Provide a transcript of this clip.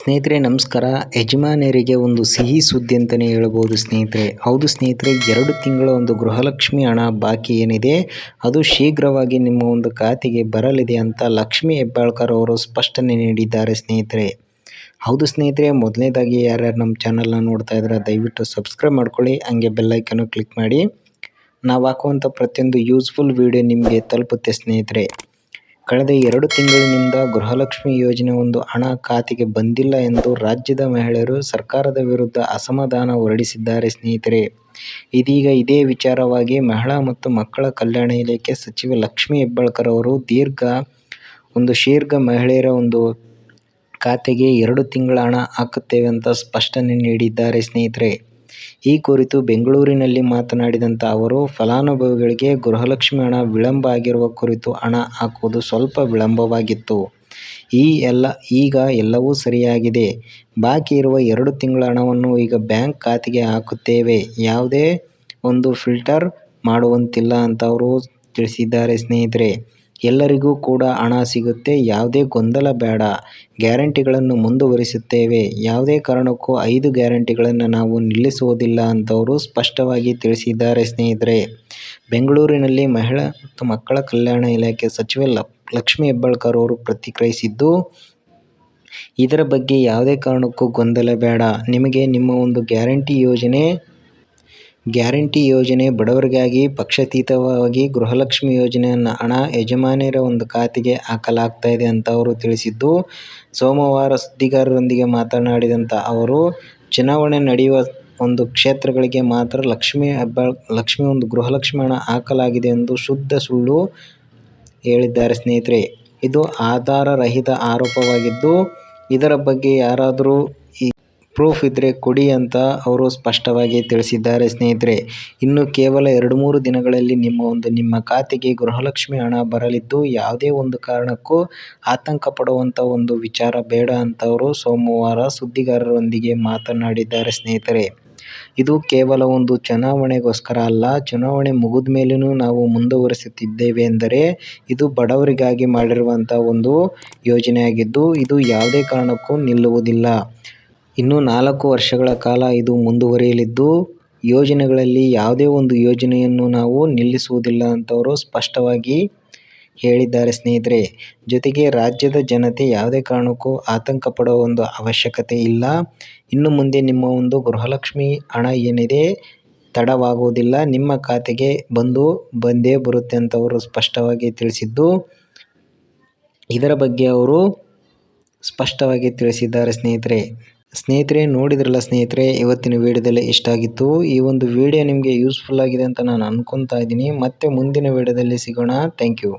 ಸ್ನೇಹಿತರೆ, ನಮಸ್ಕಾರ. ಯಜಮಾನರಿಗೆ ಒಂದು ಸಿಹಿ ಸುದ್ದಿ ಅಂತಲೇ ಹೇಳ್ಬೋದು ಸ್ನೇಹಿತರೆ. ಹೌದು ಸ್ನೇಹಿತರೆ, ಎರಡು ತಿಂಗಳ ಒಂದು ಗೃಹಲಕ್ಷ್ಮಿ ಹಣ ಬಾಕಿ ಏನಿದೆ? ಅದು ಶೀಘ್ರವಾಗಿ ನಿಮ್ಮ ಒಂದು ಖಾತೆಗೆ ಬರಲಿದೆ ಅಂತ ಲಕ್ಷ್ಮಿ ಹೆಬ್ಬಾಳ್ಕರ್ ಅವರು ಸ್ಪಷ್ಟನೆ ನೀಡಿದ್ದಾರೆ ಸ್ನೇಹಿತರೆ. ಹೌದು ಸ್ನೇಹಿತರೆ, ಮೊದಲನೇದಾಗಿ ಯಾರ್ಯಾರು ನಮ್ಮ ಚಾನಲ್ನ ನೋಡ್ತಾ ಇದ್ದಾರೆ, ದಯವಿಟ್ಟು ಸಬ್ಸ್ಕ್ರೈಬ್ ಮಾಡ್ಕೊಳ್ಳಿ. ಹಂಗೆ ಬೆಲ್ಲೈಕನ್ನು ಕ್ಲಿಕ್ ಮಾಡಿ. ನಾವು ಹಾಕುವಂಥ ಪ್ರತಿಯೊಂದು ಯೂಸ್ಫುಲ್ ವಿಡಿಯೋ ನಿಮಗೆ ತಲುಪುತ್ತೆ ಸ್ನೇಹಿತರೆ. ಕಳೆದ ಎರಡು ತಿಂಗಳಿನಿಂದ ಗೃಹಲಕ್ಷ್ಮಿ ಯೋಜನೆ ಒಂದು ಹಣ ಖಾತೆಗೆ ಬಂದಿಲ್ಲ ಎಂದು ರಾಜ್ಯದ ಮಹಿಳೆಯರು ಸರ್ಕಾರದ ವಿರುದ್ಧ ಅಸಮಾಧಾನ ಹೊರಡಿಸಿದ್ದಾರೆ ಸ್ನೇಹಿತರೆ. ಇದೀಗ ಇದೇ ವಿಚಾರವಾಗಿ ಮಹಿಳಾ ಮತ್ತು ಮಕ್ಕಳ ಕಲ್ಯಾಣ ಇಲಾಖೆ ಸಚಿವೆ ಲಕ್ಷ್ಮಿ ಹೆಬ್ಬಾಳ್ಕರ್ ಅವರು ದೀರ್ಘ ಒಂದು ಶೀರ್ಘ ಮಹಿಳೆಯರ ಒಂದು ಖಾತೆಗೆ ಎರಡು ತಿಂಗಳ ಹಣ ಹಾಕುತ್ತೇವೆ ಅಂತ ಸ್ಪಷ್ಟನೆ ನೀಡಿದ್ದಾರೆ ಸ್ನೇಹಿತರೆ. ಈ ಕುರಿತು ಬೆಂಗಳೂರಿನಲ್ಲಿ ಮಾತನಾಡಿದಂತ ಅವರು, ಫಲಾನುಭವಿಗಳಿಗೆ ಗೃಹಲಕ್ಷ್ಮಿ ಹಣ ವಿಳಂಬ ಆಗಿರುವ ಕುರಿತು ಹಣ ಹಾಕುವುದು ಸ್ವಲ್ಪ ವಿಳಂಬವಾಗಿತ್ತು. ಈ ಎಲ್ಲ, ಈಗ ಎಲ್ಲವೂ ಸರಿಯಾಗಿದೆ. ಬಾಕಿ ಇರುವ ಎರಡು ತಿಂಗಳ ಹಣವನ್ನು ಈಗ ಬ್ಯಾಂಕ್ ಖಾತೆಗೆ ಹಾಕುತ್ತೇವೆ. ಯಾವುದೇ ಒಂದು ಫಿಲ್ಟರ್ ಮಾಡುವಂತಿಲ್ಲ ಅಂತ ಅವರು ತಿಳಿಸಿದ್ದಾರೆ ಸ್ನೇಹಿತರೆ. ಎಲ್ಲರಿಗೂ ಕೂಡ ಹಣ ಸಿಗುತ್ತೆ. ಯಾವುದೇ ಗೊಂದಲ ಬೇಡ. ಗ್ಯಾರಂಟಿಗಳನ್ನು ಮುಂದುವರಿಸುತ್ತೇವೆ. ಯಾವುದೇ ಕಾರಣಕ್ಕೂ ಐದು ಗ್ಯಾರಂಟಿಗಳನ್ನು ನಾವು ನಿಲ್ಲಿಸುವುದಿಲ್ಲ ಅಂತವರು ಸ್ಪಷ್ಟವಾಗಿ ತಿಳಿಸಿದ್ದಾರೆ ಸ್ನೇಹಿತರೆ. ಬೆಂಗಳೂರಿನಲ್ಲಿ ಮಹಿಳಾ ಮತ್ತು ಮಕ್ಕಳ ಕಲ್ಯಾಣ ಇಲಾಖೆ ಸಚಿವೆ ಲಕ್ಷ್ಮಿ ಹೆಬ್ಬಾಳ್ಕರ್ ಅವರು ಪ್ರತಿಕ್ರಿಯಿಸಿದ್ದು, ಇದರ ಬಗ್ಗೆ ಯಾವುದೇ ಕಾರಣಕ್ಕೂ ಗೊಂದಲ ಬೇಡ. ನಿಮಗೆ ನಿಮ್ಮ ಒಂದು ಗ್ಯಾರಂಟಿ ಯೋಜನೆ ಗ್ಯಾರಂಟಿ ಯೋಜನೆ ಬಡವರಿಗಾಗಿ ಪಕ್ಷಾತೀತವಾಗಿ ಗೃಹಲಕ್ಷ್ಮಿ ಯೋಜನೆಯನ್ನ ಹಣ ಯಜಮಾನಿಯರ ಒಂದು ಖಾತೆಗೆ ಹಾಕಲಾಗ್ತಾ ಇದೆ ಅಂತ ಅವರು ತಿಳಿಸಿದ್ದು, ಸೋಮವಾರ ಸುದ್ದಿಗಾರರೊಂದಿಗೆ ಮಾತನಾಡಿದಂಥ ಅವರು, ಚುನಾವಣೆ ನಡೆಯುವ ಒಂದು ಕ್ಷೇತ್ರಗಳಿಗೆ ಮಾತ್ರ ಲಕ್ಷ್ಮಿ ಹಬ್ಬ, ಲಕ್ಷ್ಮಿ ಒಂದು ಗೃಹಲಕ್ಷ್ಮಿ ಹಣ ಹಾಕಲಾಗಿದೆ ಎಂದು ಶುದ್ಧ ಸುಳ್ಳು ಹೇಳಿದ್ದಾರೆ ಸ್ನೇಹಿತರೆ. ಇದು ಆಧಾರರಹಿತ ಆರೋಪವಾಗಿದ್ದು, ಇದರ ಬಗ್ಗೆ ಯಾರಾದರೂ ಪ್ರೂಫ್ ಇದ್ದರೆ ಕೊಡಿ ಅಂತ ಅವರು ಸ್ಪಷ್ಟವಾಗಿ ತಿಳಿಸಿದ್ದಾರೆ, ಸ್ನೇಹಿತರೆ. ಇನ್ನು ಕೇವಲ ಎರಡು ಮೂರು ದಿನಗಳಲ್ಲಿ ನಿಮ್ಮ ಒಂದು ನಿಮ್ಮ ಖಾತೆಗೆ ಗೃಹಲಕ್ಷ್ಮಿ ಹಣ ಬರಲಿದ್ದು ಯಾವುದೇ ಒಂದು ಕಾರಣಕ್ಕೂ ಆತಂಕ ಒಂದು ವಿಚಾರ ಬೇಡ ಅಂತ ಅವರು ಸೋಮವಾರ ಸುದ್ದಿಗಾರರೊಂದಿಗೆ ಮಾತನಾಡಿದ್ದಾರೆ, ಸ್ನೇಹಿತರೆ. ಇದು ಕೇವಲ ಒಂದು ಚುನಾವಣೆಗೋಸ್ಕರ ಅಲ್ಲ, ಚುನಾವಣೆ ಮುಗಿದ ಮೇಲೂ ನಾವು ಮುಂದುವರಿಸುತ್ತಿದ್ದೇವೆ ಎಂದರೆ ಇದು ಬಡವರಿಗಾಗಿ ಮಾಡಿರುವಂಥ ಒಂದು ಯೋಜನೆಯಾಗಿದ್ದು, ಇದು ಯಾವುದೇ ಕಾರಣಕ್ಕೂ ನಿಲ್ಲುವುದಿಲ್ಲ. ಇನ್ನು ನಾಲ್ಕು ವರ್ಷಗಳ ಕಾಲ ಇದು ಮುಂದುವರಿಯಲಿದ್ದು, ಯೋಜನೆಗಳಲ್ಲಿ ಯಾವುದೇ ಒಂದು ಯೋಜನೆಯನ್ನು ನಾವು ನಿಲ್ಲಿಸುವುದಿಲ್ಲ ಅಂತವರು ಸ್ಪಷ್ಟವಾಗಿ ಹೇಳಿದ್ದಾರೆ ಸ್ನೇಹಿತರೆ. ಜೊತೆಗೆ ರಾಜ್ಯದ ಜನತೆ ಯಾವುದೇ ಕಾರಣಕ್ಕೂ ಆತಂಕ ಪಡುವ ಒಂದು ಅವಶ್ಯಕತೆ ಇಲ್ಲ. ಇನ್ನು ಮುಂದೆ ನಿಮ್ಮ ಒಂದು ಗೃಹಲಕ್ಷ್ಮಿ ಹಣ ಏನಿದೆ ತಡವಾಗುವುದಿಲ್ಲ. ನಿಮ್ಮ ಖಾತೆಗೆ ಬಂದು ಬಂದೇ ಬರುತ್ತೆ ಅಂತ ಅವರು ಸ್ಪಷ್ಟವಾಗಿ ತಿಳಿಸಿದ್ದು, ಇದರ ಬಗ್ಗೆ ಅವರು ಸ್ಪಷ್ಟವಾಗಿ ತಿಳಿಸಿದ್ದಾರೆ ಸ್ನೇಹಿತರೆ. ಸ್ನೇಹಿತರೆ, ನೋಡಿದ್ರಲ್ಲ ಸ್ನೇಹಿತರೆ, ಇವತ್ತಿನ ವಿಡಿಯೋದಲ್ಲಿ ಇಷ್ಟ ಆಗಿತ್ತು ಈ ಒಂದು ವಿಡಿಯೋ ನಿಮಗೆ ಯೂಸ್ಫುಲ್ ಆಗಿದೆ ಅಂತ ನಾನು ಅನ್ಕೊತಾ ಇದ್ದೀನಿ. ಮತ್ತೆ ಮುಂದಿನ ವಿಡಿಯೋದಲ್ಲಿ ಸಿಗೋಣ. Thank you